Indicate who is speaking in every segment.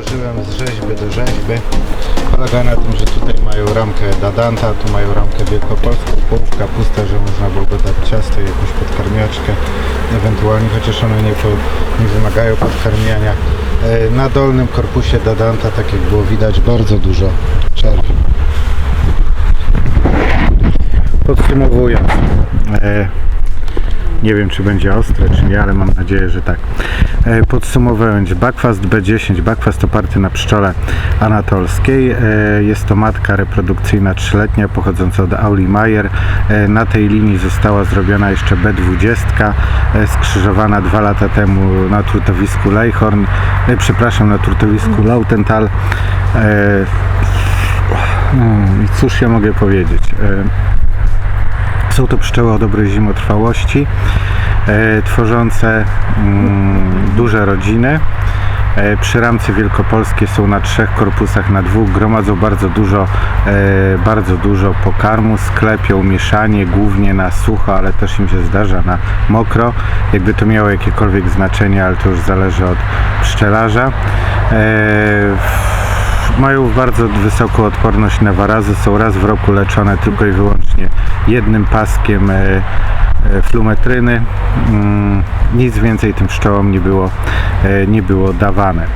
Speaker 1: przełożyłem z rzeźby do rzeźby. Polega na tym, że tutaj mają ramkę Dadanta, tu mają ramkę wielkopolską, połówka pusta, że można byłoby dać ciasto i jakąś podkarmiaczkę, ewentualnie, chociaż one nie, po, nie wymagają podkarmiania. E, Na dolnym korpusie Dadanta, tak jak było widać, bardzo dużo czerwi. Podsumowując, e, nie wiem czy będzie ostre czy nie, ale mam nadzieję, że tak. E, Podsumowując, Bakwast B10, bakwast oparty na pszczole anatolskiej. E, Jest to matka reprodukcyjna trzyletnia pochodząca od Auli Mayer. E, Na tej linii została zrobiona jeszcze B20, e, skrzyżowana dwa lata temu na trutowisku Leichhorn, przepraszam, na trutowisku Lautenthal. Mm, I cóż ja mogę powiedzieć? Są to pszczoły o dobrej zimotrwałości, e, tworzące mm, duże rodziny. E, przy ramce wielkopolskie są na trzech korpusach, na dwóch gromadzą bardzo dużo, e, bardzo dużo pokarmu, sklepią mieszanie głównie na sucho, ale też im się zdarza na mokro. Jakby to miało jakiekolwiek znaczenie, ale to już zależy od pszczelarza. Mają bardzo wysoką odporność na warazy, są raz w roku leczone tylko i wyłącznie jednym paskiem e, flumetryny. Mm, Nic więcej tym pszczołom nie było, e, nie było dawane,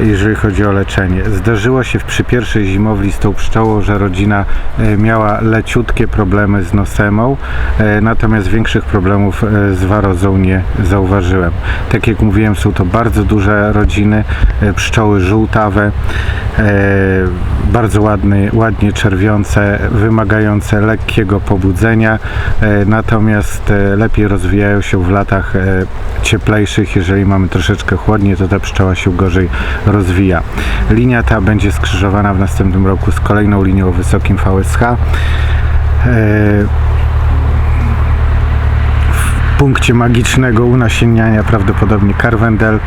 Speaker 1: jeżeli chodzi o leczenie. Zdarzyło się przy pierwszej zimowli z tą pszczołą, że rodzina e, miała leciutkie problemy z nosemą, e, natomiast większych problemów e, z warozą nie zauważyłem. Tak jak mówiłem, są to bardzo duże rodziny, e, pszczoły żółtawe, e, bardzo ładny, ładnie czerwiące, wymagające lekkiego pobudzenia, e, lepiej rozwijają się w latach e, cieplejszych. Jeżeli mamy troszeczkę chłodniej, to ta pszczoła się gorzej rozwija. Linia ta będzie skrzyżowana w następnym roku z kolejną linią o wysokim VSH. E, w punkcie magicznego unasienniania prawdopodobnie Carvendel.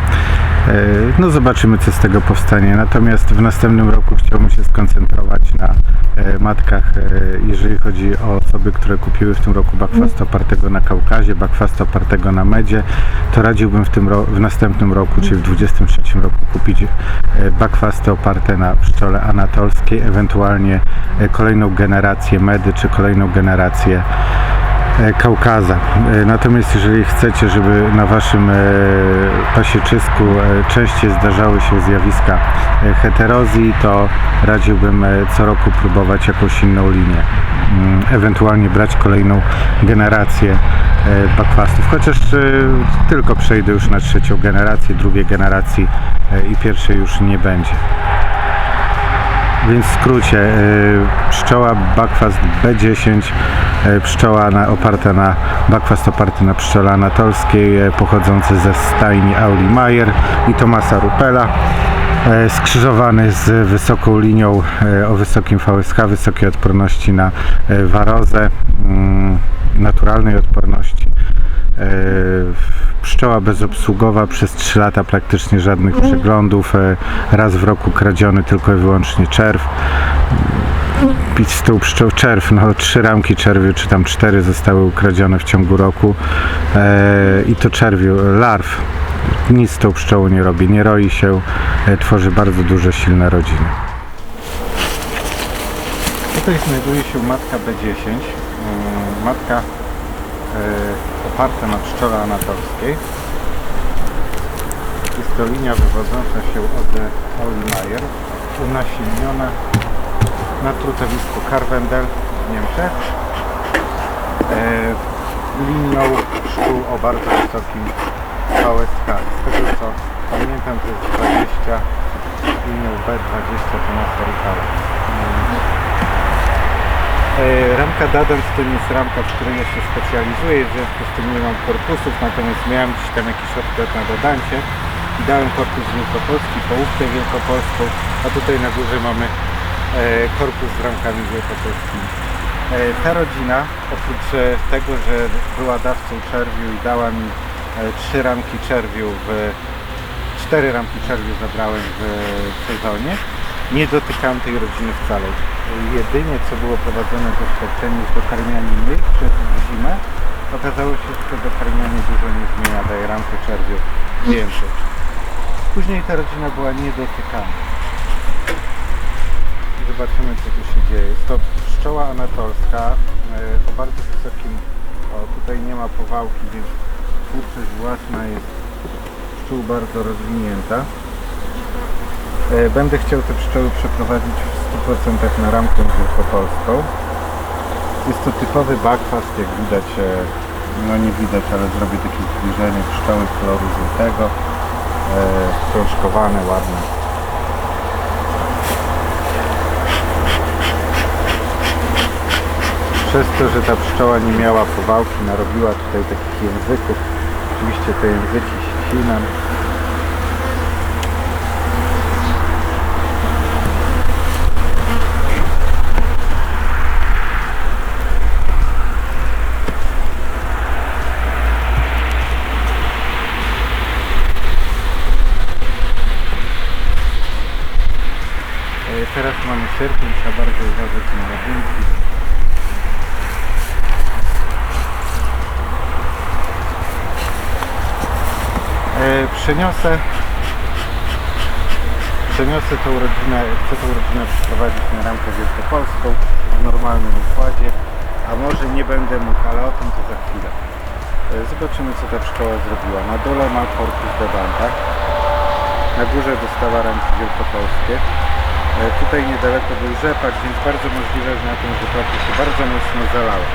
Speaker 1: E, No zobaczymy co z tego powstanie. Natomiast w następnym roku chciałbym się skoncentrować na e, matkach, e, jeżeli chodzi o osoby, które kupiły w tym roku bakwasta opartego na Kaukazie, bakwasta opartego na medzie, to radziłbym w, tym w następnym roku, czyli w 2023 roku kupić bakwasty oparte na pszczole anatolskiej, ewentualnie kolejną generację medy, czy kolejną generację Kaukaza. E, Natomiast jeżeli chcecie, żeby na waszym e, pasieczysku e, częściej zdarzały się zjawiska e, heterozji, to radziłbym e, co roku próbować jakąś inną linię. Mm, Ewentualnie brać kolejną generację e, bakwastów, chociaż e, tylko przejdę już na trzecią generację, drugiej generacji e, i pierwszej już nie będzie. Więc w skrócie, y, pszczoła bakwast B10, y, pszczoła na, oparta na, bakwast oparty na pszczole anatolskiej, y, pochodzący ze stajni Auli Mayer i Tomasa Rupela, skrzyżowany z wysoką linią o wysokim VSH, wysokiej odporności na warozę, mm, naturalnej odporności. E, Pszczoła bezobsługowa przez 3 lata praktycznie żadnych przeglądów. e, Raz w roku kradziony tylko i wyłącznie czerw. Pić z tą pszczoł czerw, no trzy ramki czerwiu, czy tam cztery zostały ukradzione w ciągu roku. E, I to czerwiu, larw. Nic z tą pszczołą nie robi, nie roi się, tworzy bardzo duże, silne rodziny. Tutaj znajduje się matka B10. Mm, Matka e, oparta na pszczole anatolskiej. Jest to linia wywodząca się od Auli Mayer, unasienniona na trutowisku Carvendel w Niemczech. E, linią pszczół o bardzo wysokim VSK. Z tego co pamiętam to jest 20, linią B20 to na Rupala. E, Ramka Dadant to nie jest ramka, w której ja się specjalizuję, w związku z tym nie mam korpusów, natomiast miałem gdzieś tam jakiś odkład na Dadancie i dałem korpus wielkopolski, połówkę wielkopolską, a tutaj na górze mamy e, korpus z ramkami wielkopolskimi. E, ta rodzina, oprócz tego, że była dawcą czerwiu i dała mi trzy ramki czerwiu w cztery ramki czerwiu zabrałem w sezonie. Nie dotykałem tej rodziny wcale. Jedynie co było prowadzone doświadczenie z dokarmianiem ich przez zimę, okazało się, że dokarmianie dużo nie zmienia, daje ramkę czerwiu więcej. Później ta rodzina była niedotykana. Zobaczymy co tu się dzieje. Jest to pszczoła anatolska e, o bardzo wysokim... O, tutaj nie ma powałki, więc twórczość własna jest pszczół bardzo rozwinięta. E, Będę chciał te pszczoły przeprowadzić w 100% na ramkę wielkopolską. Jest to typowy backfast, jak widać, e, no nie widać, ale zrobię takie zbliżenie pszczoły koloru żółtego, e, krążkowane, ładne. Przez to, że ta pszczoła nie miała powałki, narobiła tutaj takich języków. Oczywiście te języki ścinam. E, Teraz mamy sierpień, trzeba bardzo uważać na rabunki. E, Przeniosę przeniosę tą rodzinę, chcę tą rodzinę przeprowadzić na ramkę wielkopolską w normalnym układzie, a może nie będę mógł, ale o tym to za chwilę. E, Zobaczymy co ta pszczoła zrobiła. Na dole ma korpus debanta, na górze dostała ramki wielkopolskie. E, Tutaj niedaleko był rzepak, więc bardzo możliwe, że na tym rzepaku się bardzo mocno zalała.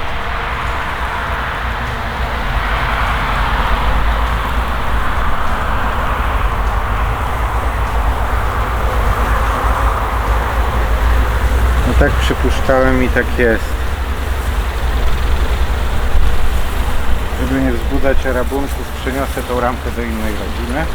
Speaker 1: No tak przypuszczałem i tak jest. Żeby nie wzbudzać rabunków, przeniosę tą ramkę do innej rodziny.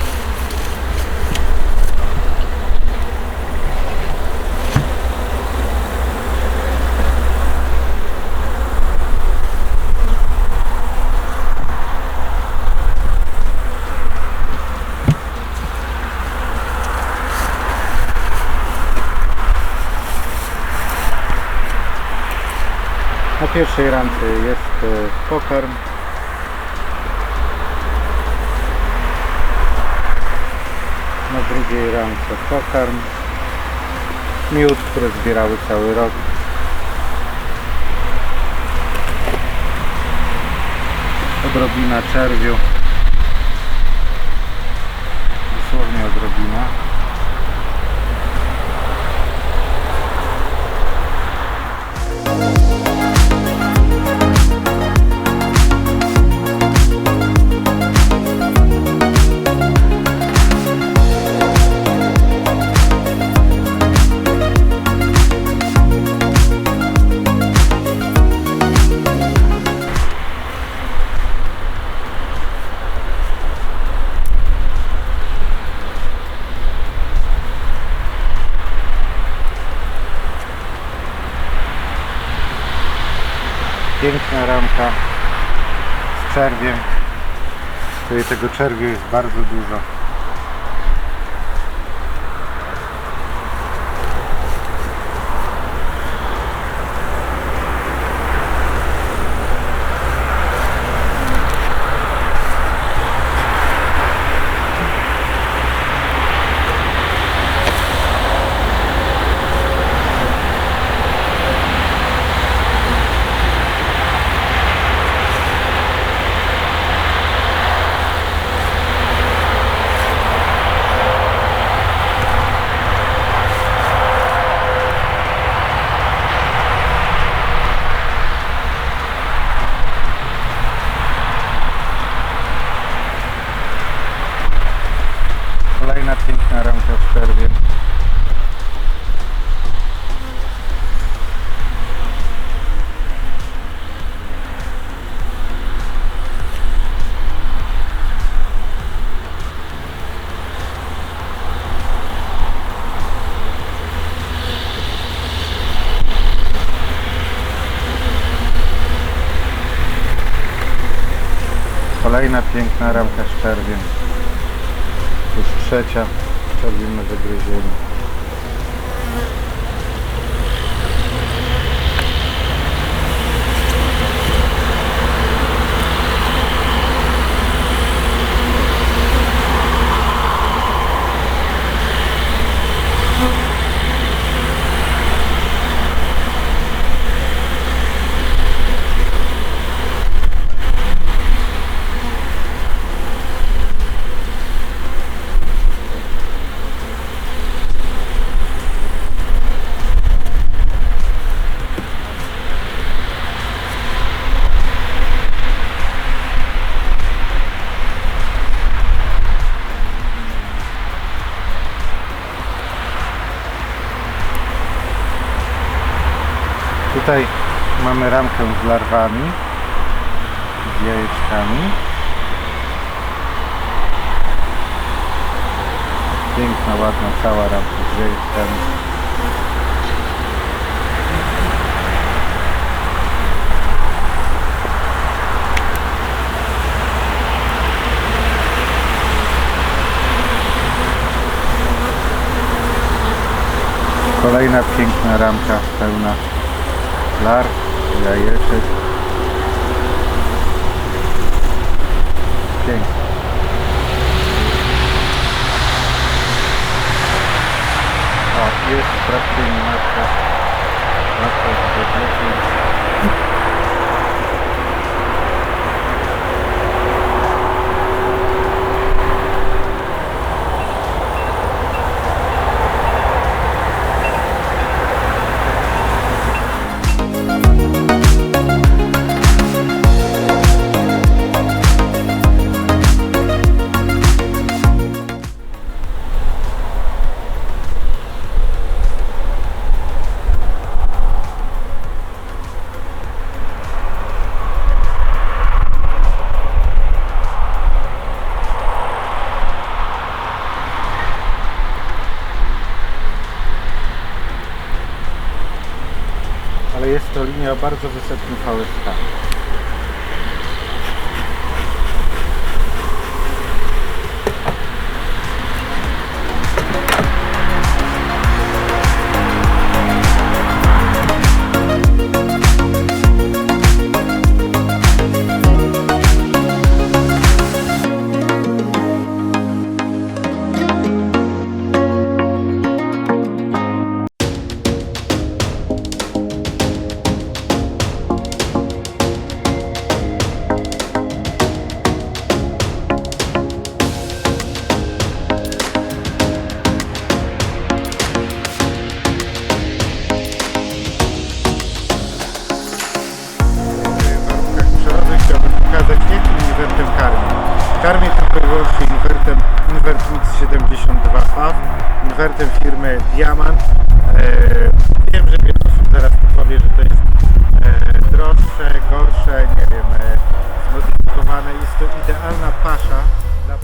Speaker 1: Pierwszej ramce jest e, pokarm. Na drugiej ramce pokarm. Miód, który zbierały cały rok. Odrobina czerwiu. Dosłownie odrobina. Piękna ramka z czerwiem. Tutaj tego czerwiu jest bardzo dużo. Kolejna piękna ramka w czerwie. Kolejna piękna ramka z czerwiem. Trzecia czerwienne wygryzienie. Tutaj mamy ramkę z larwami, z jajeczkami. Piękna, ładna, cała ramka z jajeczkami. Kolejna piękna ramka pełna larw, jajeczek. Pięknie. O, jest praktycznie matka. Matka z kotletem. Ale jest to linia o bardzo wysokim VSK. Wyłącznie inwertem Invert Mix 72A, inwertem firmy Diamant. Eee, wiem, że wiele osób zaraz powie, że to jest e, droższe, gorsze, nie wiem, e, zmodyfikowane. Jest to idealna pasza dla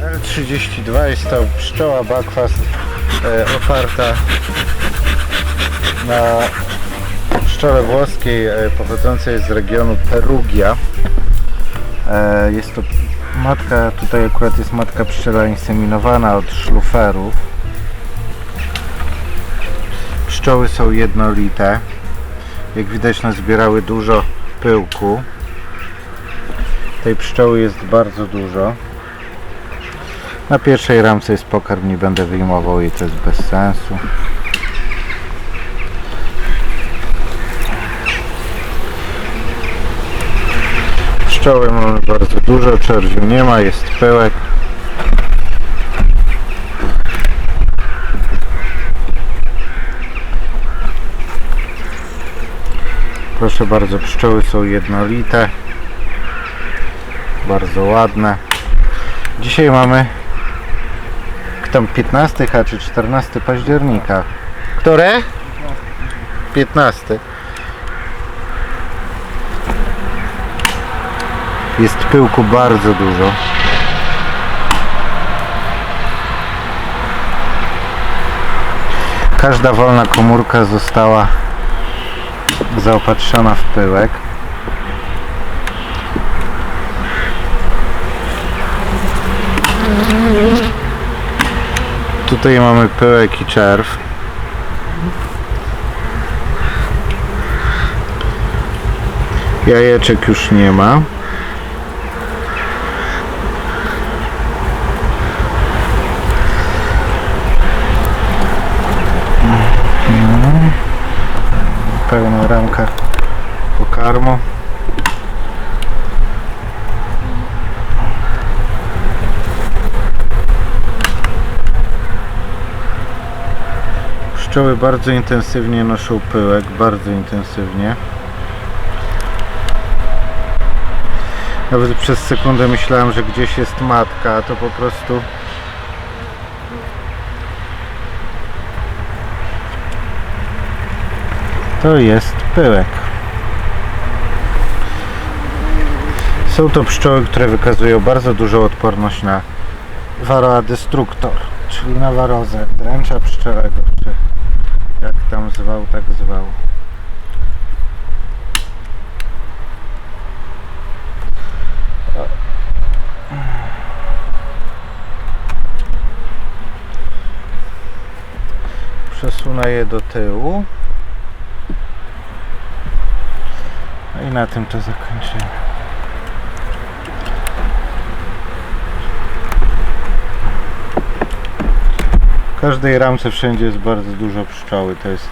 Speaker 1: pszczół. 32 jest to pszczoła bakwast e, oparta na pszczole włoskiej e, pochodzącej z regionu Perugia. E, jest to matka, tutaj akurat jest matka pszczela inseminowana od szluferów. Pszczoły są jednolite. Jak widać nazbierały dużo pyłku. Tej pszczoły jest bardzo dużo. Na pierwszej ramce jest pokarm, nie będę wyjmował jej, to jest bez sensu. Pszczoły mamy bardzo dużo, czerwiu nie ma, jest pyłek. Proszę bardzo, pszczoły są jednolite, bardzo ładne. Dzisiaj mamy tam 15 a czy 14 października. Które? 15. Jest pyłku bardzo dużo. Każda wolna komórka została zaopatrzona w pyłek. Tutaj mamy pyłek i czerw. Jajeczek już nie ma. Pełna ramka pokarmu. Pszczoły bardzo intensywnie noszą pyłek, bardzo intensywnie. Nawet przez sekundę myślałem, że gdzieś jest matka, a to po prostu to jest pyłek. Są to pszczoły, które wykazują bardzo dużą odporność na Varroa destructor, czyli na warozę dręcza pszczelego, czy jak tam zwał, tak zwał. Przesunę je do tyłu. No i na tym to zakończymy. W każdej ramce wszędzie jest bardzo dużo pszczoły. To jest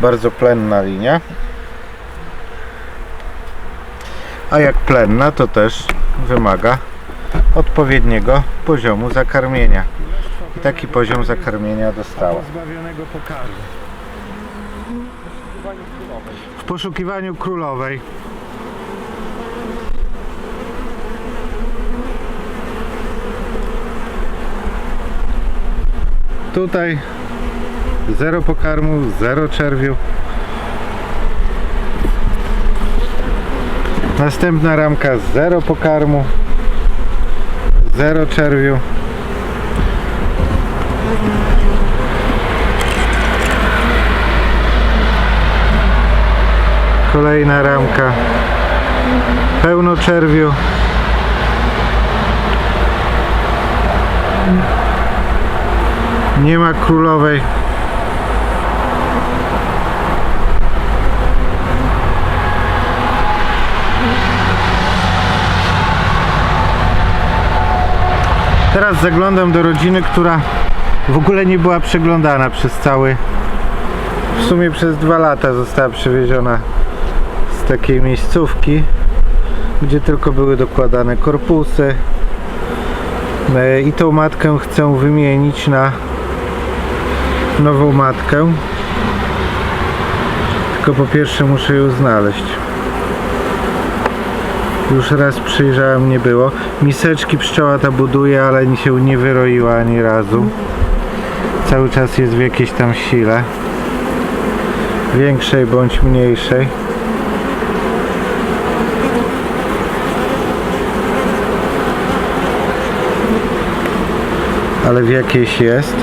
Speaker 1: bardzo plenna linia. A jak plenna, to też wymaga odpowiedniego poziomu zakarmienia. I taki poziom zakarmienia dostała. W poszukiwaniu królowej. Tutaj zero pokarmu, zero czerwiu. Następna ramka zero pokarmu, zero czerwiu. Kolejna ramka. Pełno czerwiu. Nie ma królowej. Teraz zaglądam do rodziny, która w ogóle nie była przeglądana przez cały w sumie przez dwa lata została przywieziona z takiej miejscówki, gdzie tylko były dokładane korpusy. E, I tą matkę chcę wymienić na nową matkę. Tylko po pierwsze muszę ją znaleźć. Już raz przyjrzałem, nie było. Miseczki pszczoła ta buduje, ale się nie wyroiła ani razu. Cały czas jest w jakiejś tam sile większej bądź mniejszej. ale w jakiejś jest.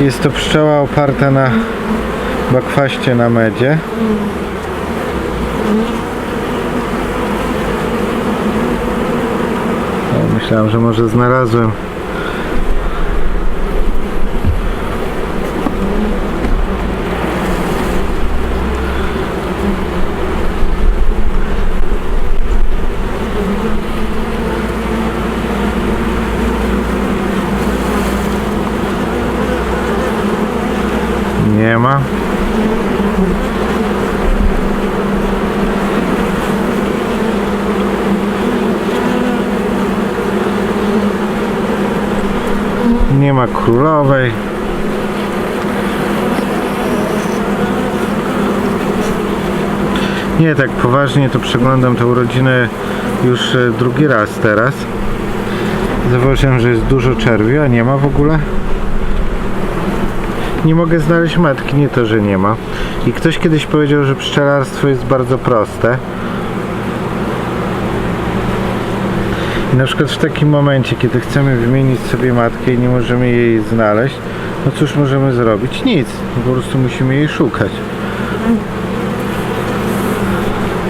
Speaker 1: Jest to pszczoła oparta na bakwaście na medzie. Myślałem, że może znalazłem. Nie ma. Nie ma królowej. Nie, tak poważnie to przeglądam tę urodzinę już e, drugi raz teraz. Zauważyłem, że jest dużo czerwi, a nie ma w ogóle. Nie mogę znaleźć matki, nie to, że nie ma. I ktoś kiedyś powiedział, że pszczelarstwo jest bardzo proste. I na przykład w takim momencie, kiedy chcemy wymienić sobie matkę i nie możemy jej znaleźć, no cóż możemy zrobić? Nic. Po prostu musimy jej szukać.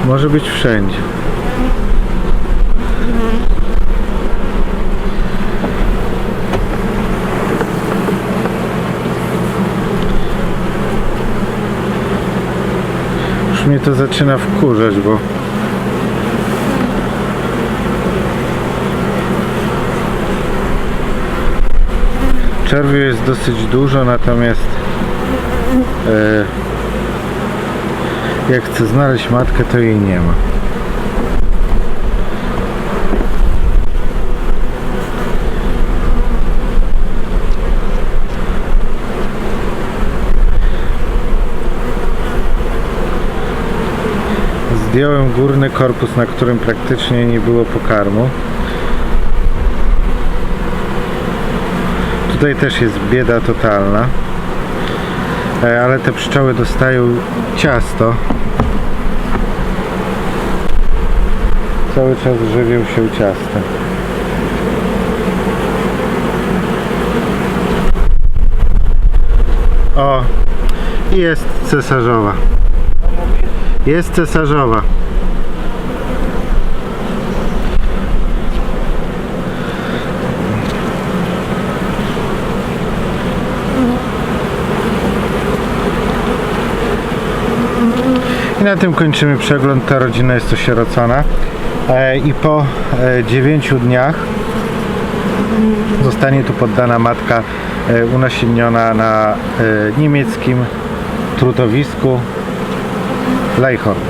Speaker 1: Może być wszędzie. Już mnie to zaczyna wkurzać, bo czerwiu jest dosyć dużo, natomiast e, jak chcę znaleźć matkę, to jej nie ma. Zdjąłem górny korpus, na którym praktycznie nie było pokarmu. Tutaj też jest bieda totalna. E, Ale te pszczoły dostają ciasto. Cały czas żywią się ciastem. O, jest cesarzowa. Jest cesarzowa. I na tym kończymy przegląd. Ta rodzina jest osierocona. E, I po 9 dniach zostanie tu poddana matka e, na e, niemieckim trutowisku Leichhorn.